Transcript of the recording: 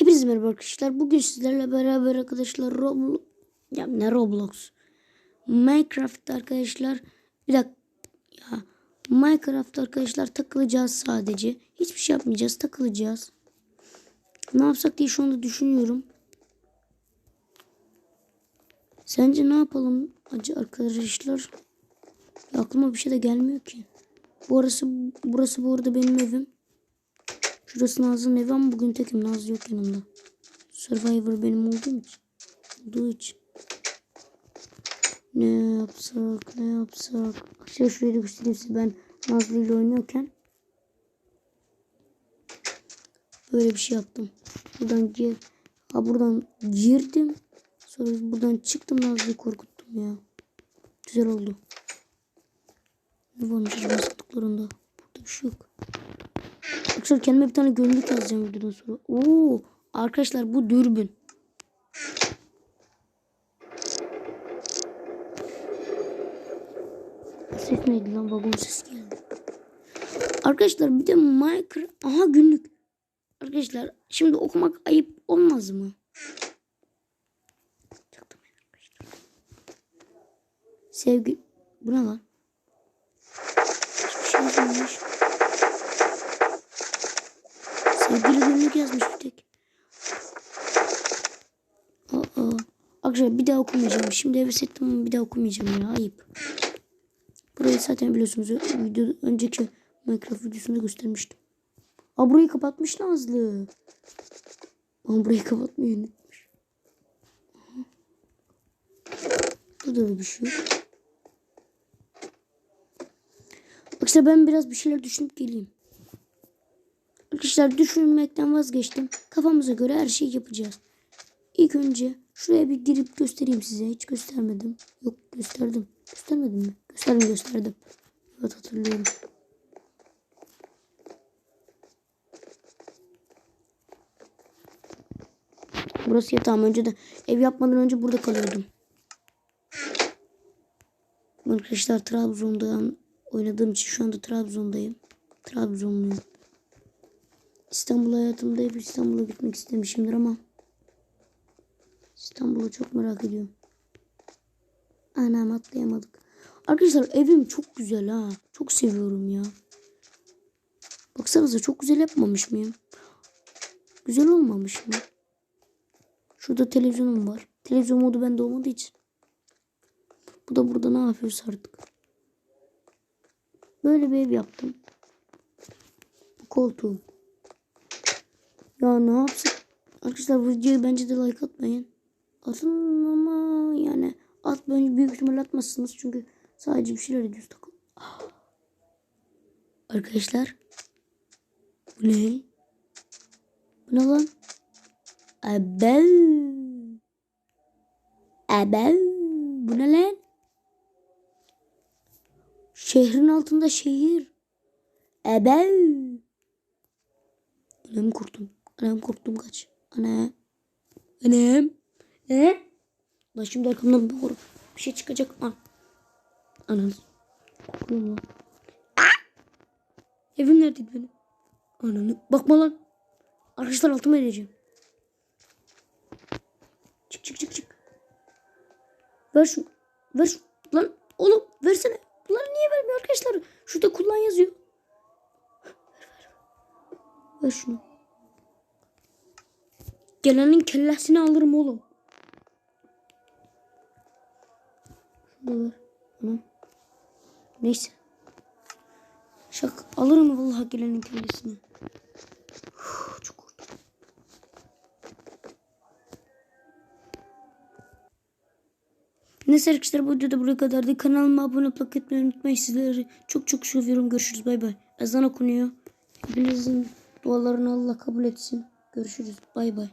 Hepinize merhaba arkadaşlar. Bugün sizlerle beraber arkadaşlar Roblox... Ya ne Roblox? Minecraft arkadaşlar. Bir dakika. Ya Minecraft arkadaşlar takılacağız sadece. Hiçbir şey yapmayacağız. Takılacağız. Ne yapsak diye şu anda düşünüyorum. Sence ne yapalım acı arkadaşlar? Aklıma bir şey de gelmiyor ki. Burası burası bu arada benim evim. Şurası Nazlı'nın evi ama bugün tekim. Nazlı yok yanımda. Survivor benim olduğum için. Olduğu için. Ne yapsak ne yapsak. Şöyle şuraya da göstereyim size ben Nazlı ile oynuyorken. Böyle bir şey yaptım. Buradan gir. Ha buradan girdim. Sonra buradan çıktım Nazlı'yı korkuttum ya. Güzel oldu. Ne varmış acaba sandıklarında? Burada bir şey yok. Arkadaşlar kendime bir tane gönüllük yazacağım videodan sonra. Oo, arkadaşlar bu dürbün. Ses neydi lan? Vagon ses geldi. Arkadaşlar bir de Minecraft... Aha günlük. Arkadaşlar şimdi okumak ayıp olmaz mı? Sevgi... Bu ne lan? Hiçbir şey. Sevgili günlük yazmış bir tek. Aa, arkadaşlar bir daha okumayacağım. Şimdi heves ettim ama bir daha okumayacağım ya. Ayıp. Burayı zaten biliyorsunuz. Video, önceki Minecraft videosunda göstermiştim. Aa burayı kapatmış Nazlı. Ama burayı kapatmayı unutmuş. Burada da bir şey yok. Arkadaşlar ben biraz bir şeyler düşünüp geleyim. Arkadaşlar düşünmekten vazgeçtim. Kafamıza göre her şeyi yapacağız. İlk önce şuraya bir girip göstereyim size. Hiç göstermedim. Yok gösterdim. Göstermedim mi? Gösterdim gösterdim. Evet hatırlıyorum. Burası yatağım. Önceden ev yapmadan önce burada kalıyordum. Arkadaşlar Trabzon'dan oynadığım için şu anda Trabzon'dayım. Trabzonluyum. İstanbul hayatımda hep İstanbul'a gitmek istemişimdir ama İstanbul'u çok merak ediyorum. Anam atlayamadık. Arkadaşlar evim çok güzel ha. Çok seviyorum ya. Baksanıza çok güzel yapmamış mıyım? Güzel olmamış mı? Şurada televizyonum var. Televizyon modu bende olmadığı için. Bu da burada ne yapıyoruz artık. Böyle bir ev yaptım. Bu koltuğum. Ya ne yapsak? Arkadaşlar bu videoyu bence de like atmayın. Atın ama yani at bence büyük ihtimal atmazsınız çünkü sadece bir şeyler ediyoruz takıl. Arkadaşlar bu ne? Bu ne lan? Abel. Abel. Bu ne lan? Şehrin altında şehir. Abel. Anam korktum. Anam korktum kaç. Ana. Anam. Ne? Lan şimdi arkamdan bir, bir şey çıkacak. An. Anam. Korkuyorum lan. Aa! Evim neredeydi benim? Ananı. Bakma lan. Arkadaşlar altıma edeceğim. Çık çık çık çık. Ver şu. Ver şu. Lan oğlum versene. Bunları niye vermiyor arkadaşlar? Şurada kullan yazıyor. Ver ver. Ver şunu. Gelenin kellesini alırım oğlum. Anam. Neyse. Şak alırım vallahi gelenin kellesini. Uf, çok. Neyse arkadaşlar bu videoda buraya kadardı. Kanalıma abone olup etmeyi unutmayın. Sizleri çok çok seviyorum. Görüşürüz. Bay bay. Ezan okunuyor. Hepinizin dualarını Allah kabul etsin. Görüşürüz. Bay bay.